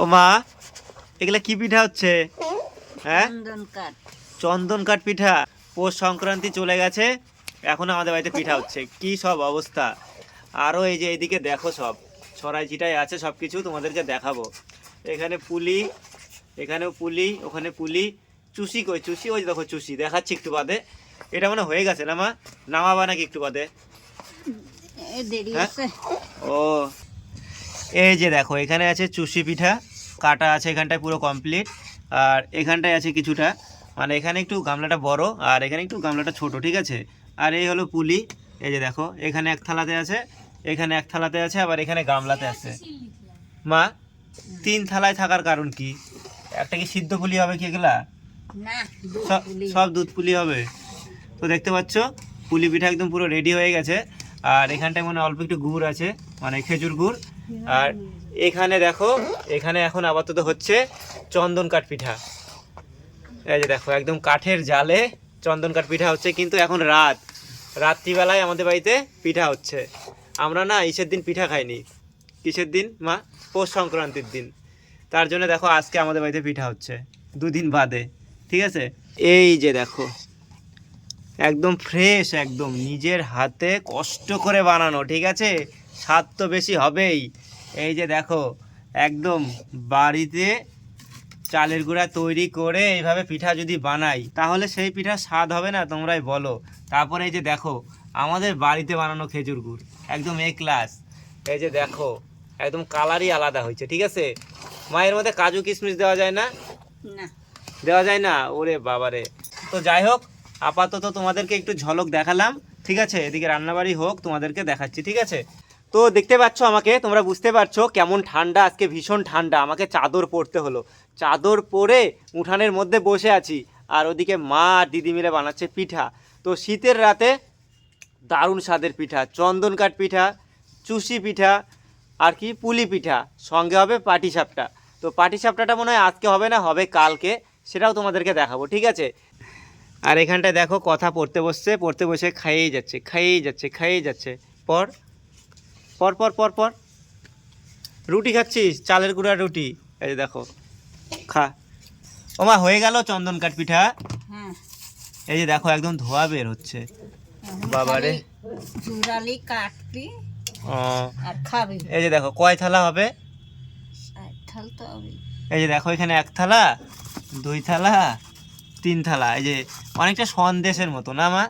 ও মা এগুলা কি পিঠা হচ্ছে? হ্যাঁ? চন্দন কাঠ পিঠা। পৌষ সংক্রান্তি চলে গেছে এখন আমাদের বাড়িতে পিঠা হচ্ছে। কি সব অবস্থা? আরও এই যে এইদিকে দেখো সব। ছড়াই ছিটাই আছে সব কিছু তোমাদেরকে দেখাবো। এখানে পুলি এখানেও পুলি ওখানে পুলি। চুষি কই? চুষি? ওই দেখো চুষি। দেখাচ্ছি একটু বাদে। এটা মানে হয়ে গেছে না মা? নামাবা নাকি একটু বাদে? হ্যাঁ? ও এই যে দেখো এখানে আছে চুষি পিঠা কাটা আছে এখানটায় পুরো কমপ্লিট আর এখানটায় আছে কিছুটা মানে এখানে একটু গামলাটা বড় আর এখানে একটু গামলাটা ছোট ঠিক আছে? আর এই হলো পুলি এই যে দেখো এখানে এক থালাতে আছে এখানে এক থালাতে আছে আবার এখানে গামলাতে আছে। মা তিন থালায় থাকার কারণ কি? একটা কি সিদ্ধ পুলি হবে কি এগুলা? সব সব দুধ পুলি হবে। তো দেখতে পাচ্ছ পুলি পিঠা একদম পুরো রেডি হয়ে গেছে আর এখানটায় মানে অল্প একটু গুড় আছে মানে খেজুর গুড়। আর এখানে দেখো, এখানে এখন আপাতত হচ্ছে চন্দন কাঠ পিঠা। এই যে দেখো, একদম কাঠের জালে চন্দন কাঠ পিঠা হচ্ছে, কিন্তু এখন রাত। রাত্রিবেলায় আমাদের বাড়িতে পিঠা হচ্ছে। আমরা না ইসের দিন পিঠা খাইনি। কিসের দিন? মা, পৌষ সংক্রান্তির দিন। তার জন্য দেখো, আজকে আমাদের বাড়িতে পিঠা হচ্ছে, দুদিন বাদে। ঠিক আছে? এই যে দেখো, একদম ফ্রেশ একদম নিজের হাতে কষ্ট করে বানানো, ঠিক আছে? স্বাদ তো বেশি হবেই। এই যে দেখো একদম বাড়িতে চালের গুঁড়া তৈরি করে এইভাবে পিঠা যদি বানাই তাহলে সেই পিঠা স্বাদ হবে না তোমরাই বলো। তারপরে এই যে দেখো আমাদের বাড়িতে বানানো খেজুর গুড় একদম এ ক্লাস এই যে দেখো একদম কালারই আলাদা হয়েছে ঠিক আছে? মায়ের মধ্যে কাজু কিশমিশ দেওয়া যায় না? না। দেওয়া যায় না? ওরে বাবারে। তো যাই হোক আপাতত তোমাদেরকে একটু ঝলক দেখালাম ঠিক আছে? এদিকে রান্নাবাড়ি হোক তোমাদেরকে দেখাচ্ছি ঠিক আছে? তো দেখতে পাচ্ছ আমাকে, তোমরা বুঝতে পারছ কেমন ঠান্ডা, আজকে ভীষণ ঠান্ডা, আমাকে চাদর পরতে হলো। চাদর পরে উঠানের মধ্যে বসে আছি, আর ওদিকে মা আর দিদি মিলে বানাচ্ছে পিঠা। তো শীতের রাতে দারুণ স্বাদের পিঠা চন্দন কাঠ পিঠা, চুষি পিঠা, আর কি পুলি পিঠা, সঙ্গে হবে পাটি সাপটা। তো পাটি সাপটাটা মনে হয় আজকে হবে না, হবে কালকে, সেটাও তোমাদেরকে দেখাবো, ঠিক আছে? আর এখানটায় দেখো, কথা পড়তে বসছে, পড়তে বসে খাইয়েই যাচ্ছে খাইয়েই যাচ্ছে খাইয়েই যাচ্ছে। পর পর পর পর পর। রুটি খাচ্ছিস? চালের গুঁড়ার রুটি। এই যে দেখো খা। ওমা হয়ে গেল চন্দন কাঠ পিঠা। হ্যাঁ। এই যে দেখো একদম ধোয়া বের হচ্ছে। বাবারে। চুরালি কাটবি ও। আর খাবি। এই যে দেখো কয় থালা হবে? এই যে দেখো এখানে এক থালা দুই থালা তিন থালা। এই যে অনেকটা সন্দেশের মতো না মা?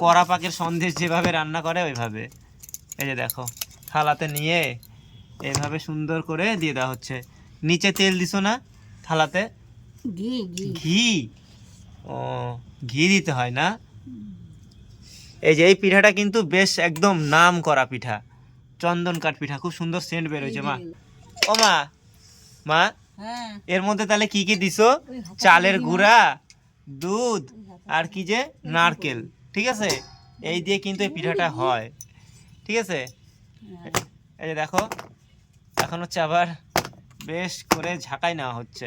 কড়া পাকের সন্দেশ যেভাবে রান্না করে ওইভাবে। এই যে দেখো থালাতে নিয়ে এইভাবে সুন্দর করে দিয়ে দেওয়া হচ্ছে। নিচে তেল দিছো না থালাতে? ঘি ও ঘি দিতে হয় না? এই যে এই পিঠাটা কিন্তু বেশ একদম নাম করা পিঠা। চন্দন কাঠ পিঠা খুব সুন্দর সেন্ট বেরোচ্ছে মা। ও মা মা হ্যাঁ। এর মধ্যে তাহলে কি কি দিছো? চালের গুঁড়া দুধ আর কি যে? নারকেল ঠিক আছে? এই দিয়ে কিন্তু এই পিঠাটা হয়। ঠিক আছে? এই যে দেখো এখন হচ্ছে আবার বেশ করে ঝাঁকাই নেওয়া হচ্ছে।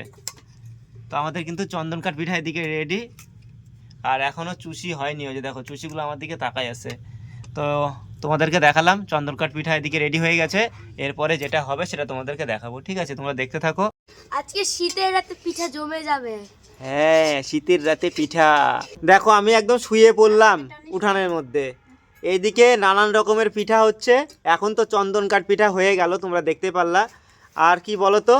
তো আমাদের কিন্তু চন্দন কাঠ পিঠা এদিকে রেডি আর এখনও চুষি হয়নি ওই যে দেখো চুষিগুলো আমার দিকে তাকাই আছে। তো তোমাদেরকে দেখালাম চন্দন কাঠ পিঠা এদিকে রেডি হয়ে গেছে। এরপরে যেটা হবে সেটা তোমাদেরকে দেখাবো ঠিক আছে? তোমরা দেখতে থাকো। আজকে শীতের রাতে পিঠা জমে যাবে। হ্যাঁ শীতের রাতে পিঠা। দেখো আমি একদম শুয়ে পড়লাম উঠানের মধ্যে। এইদিকে নানান রকমের পিঠা হচ্ছে। এখন তো চন্দন কাঠ পিঠা হয়ে গেল, তোমরা দেখতে পারলা। আর কি বলো তো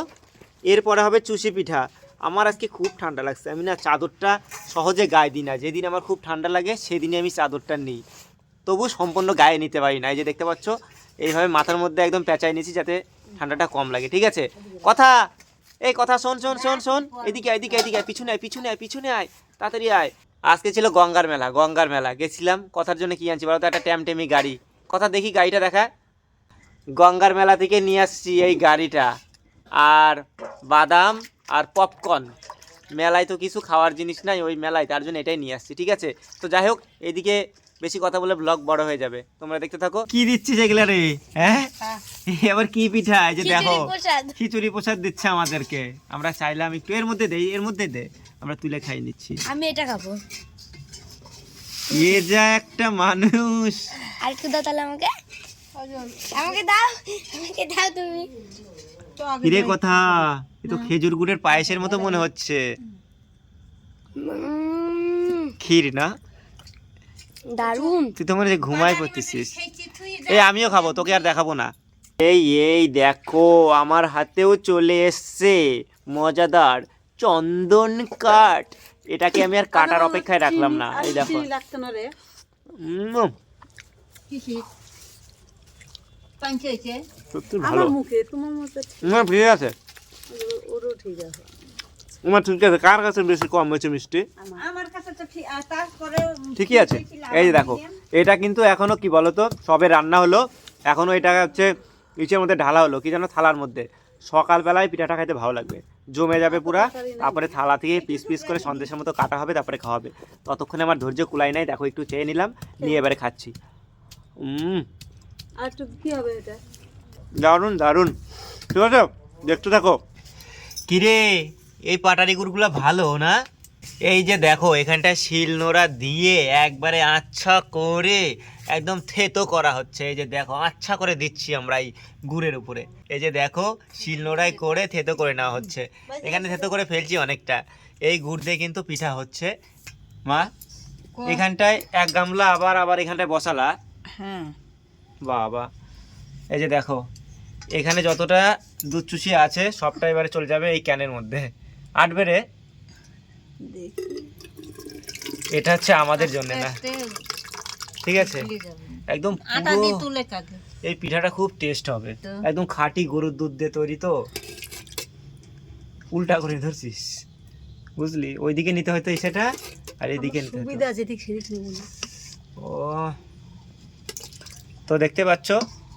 এরপরে হবে চুষি পিঠা। আমার আজকে খুব ঠান্ডা লাগছে। আমি না চাদরটা সহজে গায়ে দিই না। যেদিন আমার খুব ঠান্ডা লাগে, সেদিনই আমি চাদরটা নিই। তবু সম্পূর্ণ গায়ে নিতে পারি না। এই যে দেখতে পাচ্ছ, এইভাবে মাথার মধ্যে একদম পেঁচাই নিয়েছি যাতে ঠান্ডাটা কম লাগে। ঠিক আছে? কথা! এই কথা, শোন শোন শোন শোন। এদিকে এদিকে এদিকে পিছনে আয় পিছনে আয় পিছনে আয়। তাড়াতাড়ি আয়। আজকে ছিল গঙ্গার মেলা গঙ্গার মেলা। গেছিলাম, কথার জন্য কি আনছি বলো তো একটা ট্যামটেমি গাড়ি। কথা দেখি গাড়িটা দেখা। গঙ্গার মেলা থেকে নিয়ে আসছি এই গাড়িটা। আর বাদাম আর পপকর্ন মেলায় তো কিছু খাওয়ার জিনিস নাই, ওই মেলায়, তার জন্য এটাই নিয়ে আসছি, ঠিক আছে? তো যাই হোক, এদিকে বেশি কথা বলে ব্লগ বড় হয়ে যাবে। তোমরা দেখতে থাকো। কি দিচ্ছি এগুলা রে? হ্যাঁ? হ্যাঁ। এবার কি পিঠা? এই যে দেখো খিচুড়ি প্রসাদ। দিচ্ছে আমাদেরকে। আমরা চাইলাম একটু এর মধ্যে দেই এর মধ্যে দে। আমরা তুলে খাই নিচ্ছি। আমি এটা খাব। এ যা একটা মানুষ। আর একটু দাও তাহলে আমাকে। আমাকে দাও আমাকে দাও তুমি। কিরে কথা? এ তো খেজুর গুড়ের পায়েসের মতো মনে হচ্ছে। ক্ষীর না? দারুণ। তুই তো মনে হচ্ছে ঘুমাই পড়তেছিস। এই আমিও খাব তোকে আর দেখাবো না। এই এই দেখো আমার হাতেও চলে এসছে মজাদার চন্দন কাঠ। এটাকে আমি আর কাটার অপেক্ষায় রাখলাম না। এই দেখো। সত্যি ভালো। না ঠিক আছে। ঠিক আছে। কার কাছে বেশি কম হয়েছে মিষ্টি? ঠিকই আছে। এই যে দেখো এটা কিন্তু এখনও কি বলতো সবে রান্না হলো এখনও এটা হচ্ছে ইচের মধ্যে ঢালা হলো কি যেন থালার মধ্যে। সকালবেলায় পিঠাটা খাইতে ভালো লাগবে জমে যাবে পুরা তারপরে থালা থেকে পিস পিস করে সন্দেশের মতো কাটা হবে তারপরে খাওয়াবে ততক্ষণে আমার ধৈর্য কুলাই নাই দেখো একটু চেয়ে নিলাম নিয়ে এবারে খাচ্ছি। হবে দারুণ দারুণ। ঠিক আছে? দেখতে থাকো। কিরে এই পাটারি গুড়গুলো ভালো না? এই যে দেখো এখানটায় শিল নোড়া দিয়ে একবারে আচ্ছা করে একদম থেতো করা হচ্ছে। এই যে দেখো আচ্ছা করে দিচ্ছি আমরা এই গুড়ের উপরে। এই যে দেখো শিল নোড়াই করে থেতো করে নেওয়া হচ্ছে। এখানে থেতো করে ফেলছি অনেকটা। এই গুড় দিয়ে কিন্তু পিঠা হচ্ছে। মা এখানটায় এক গামলা আবার আবার এখানটায় বসালা? হ্যাঁ। বাবা। এই যে দেখো এখানে যতটা দুধ চুষি আছে সবটা এবারে চলে যাবে এই ক্যানের মধ্যে। আটবে রে? দেখি এটা হচ্ছে আমাদের জন্য না? ঠিক আছে? একদম এই পিঠাটা খুব টেস্ট হবে। একদম খাঁটি গরুর দুধ দিয়ে তৈরি তো। উল্টা করে ধরছিস। বুঝলি? ওইদিকে নিতে হয়তো সেটা আর এইদিকে নিতে সুবিধা আছে ঠিক ও। তো দেখতে পাচ্ছ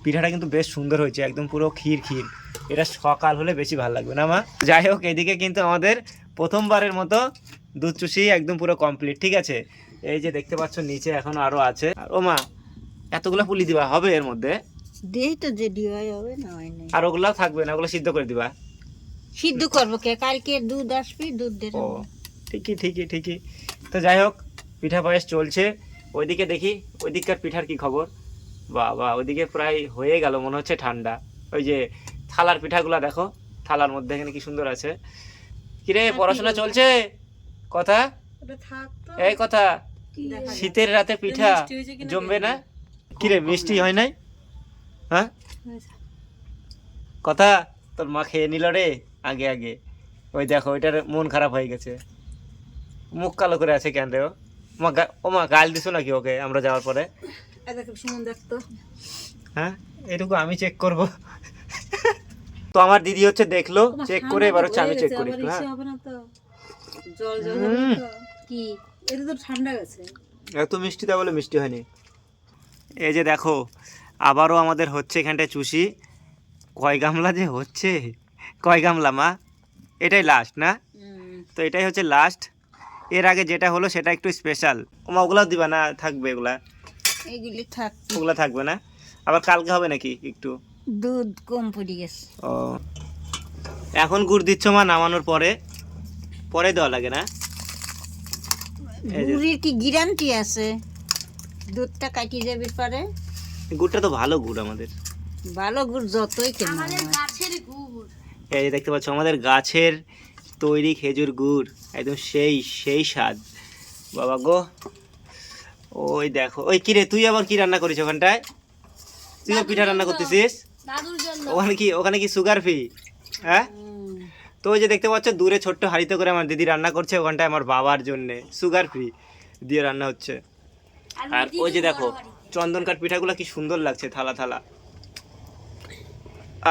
পিঠাটা কিন্তু বেশ সুন্দর হয়েছে একদম পুরো ক্ষীর ক্ষীর। এটা সকাল হলে বেশি ভালো লাগবে না মা? যাই হোক এদিকে কিন্তু আমাদের প্রথমবারের মতো দুধ চুষি একদম পুরো কমপ্লিট ঠিক আছে? এই যে দেখতে পাচ্ছ নিচে এখন আরও আছে। আর ও মা এতগুলো পুলি দিবা হবে এর মধ্যে? দেই তো যে ডিওয়াই হবে না হয় না আর ওগুলো থাকবে না ওগুলো সিদ্ধ করে দিবা? সিদ্ধ করব কে? কালকে দুধ আসবে দুধ দেবে ও ঠিকই ঠিকই ঠিকই। তো যাই হোক পিঠা পায়েস চলছে। ওইদিকে দেখি ওইদিককার পিঠার কি খবর? বাবা ওইদিকে প্রায় হয়ে গেল মনে হচ্ছে ঠান্ডা। ওই যে থালার পিঠাগুলো দেখো থালার মধ্যে এখানে কি সুন্দর আছে। কিরে পড়াশোনা চলছে? কথা? ওটা থাক তো। এই কথা শীতের রাতে পিঠা জমবে না? কিরে মিষ্টি হয় নাই? হ্যাঁ? কথা তোর মা খেয়ে নিল রে আগে আগে। ওই দেখো ওইটার মন খারাপ হয়ে গেছে। মুখ কালো করে আছে কেন রে ও? মা গা- ও মা গাল দিছো নাকি ওকে আমরা যাওয়ার পরে? হ্যাঁ? এটুকু আমি চেক করব। তো আমার দিদি হচ্ছে দেখল চেক করে এবার হচ্ছে আমি চেক করি হ্যাঁ? জল জল কি? এটা তো ঠান্ডা গেছে। এত মিষ্টি তা বলে মিষ্টি হয়নি। এই যে দেখো আবারও আমাদের হচ্ছে এখানটায় চুষি। কয় গামলা যে হচ্ছে? কয় গামলা মা? এটাই লাস্ট না? তো এটাই হচ্ছে লাস্ট এর আগে যেটা হলো সেটা একটু স্পেশাল ওমা ওগুলাও দিবা না? থাকবে ওগুলা এগুলি থাক ওগুলা থাকবে না? আবার কালকে হবে নাকি একটু? দুধ কম পড়ে গেছে। ও। এখন গুড় দিচ্ছ মা নামানোর পরে? পরে দেওয়া লাগে না? গুড়ির কি গ্যারান্টি আছে? দুধটা কাটিয়ে যাবে পরে? গুড়টা তো ভালো গুড় আমাদের। ভালো গুড় যতই কেন আমাদের গাছের গুড়। এই যে দেখতে পাচ্ছ আমাদের গাছের তৈরি খেজুর গুড় একদম সেই সেই স্বাদ। বাবা গো ওই দেখো ওই কিরে তুই আবার কি রান্না করিস ওখানটায়? তুইও পিঠা রান্না করতেছিস? ওখানে কি ওখানে কি সুগার ফ্রি হ্যাঁ? তো ওই যে দেখতে পাচ্ছ দূরে ছোট্ট হাঁড়িতে করে আমার দিদি রান্না করছে ওখানটায় আমার বাবার জন্যে। সুগার ফ্রি দিয়ে রান্না হচ্ছে। আর ওই যে দেখো চন্দন কাঠ পিঠাগুলো কি সুন্দর লাগছে থালা থালা।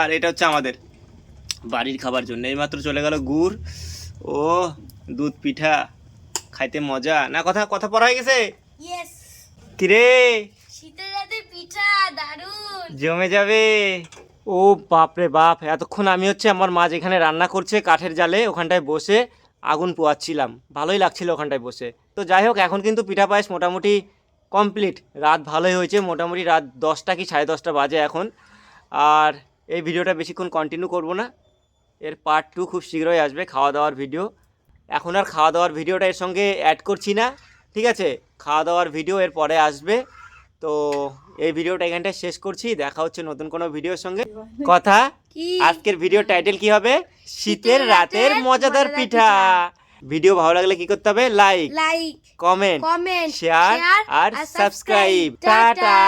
আর এটা হচ্ছে আমাদের বাড়ির খাবার জন্য। এইমাত্র চলে গেল গুড়। ও দুধ পিঠা খাইতে মজা। না কথা কথা পড়া হয়ে গেছে? কিরে? শীতের রাতে পিঠা দারুণ। জমে যাবে। ও বাপরে বাপ, এতক্ষণ আমি হচ্ছে আমার মা যেখানে রান্না করছে কাঠের জালে, ওখানটায় বসে আগুন পোয়াচ্ছিলাম। ভালোই লাগছিল ওখানটায় বসে। তো যাই হোক, এখন কিন্তু পিঠা পায়েস মোটামুটি কমপ্লিট রাত ভালোই হয়েছে, মোটামুটি রাত দশটা কি সাড়ে দশটা বাজে এখন। আর এই ভিডিওটা বেশিক্ষণ কন্টিনিউ করব না। এর পার্ট টু খুব শীঘ্রই আসবে খাওয়া দাওয়ার ভিডিও এখন আর খাওয়া দাওয়ার ভিডিওটা এর সঙ্গে অ্যাড করছি না, ঠিক আছে? খাওয়া দাওয়ার ভিডিও এর পরে আসবে। তো এই ভিডিওটা এখানটা শেষ করছি। দেখা হচ্ছে নতুন কোনো ভিডিওর সঙ্গে। কথা? আজকের ভিডিও টাইটেল কি হবে? শীতের রাতের মজাদার পিঠা। ভিডিও ভালো লাগলে কি করতে হবে? Like like comment comment share আর সাবস্ক্রাইব টাটা।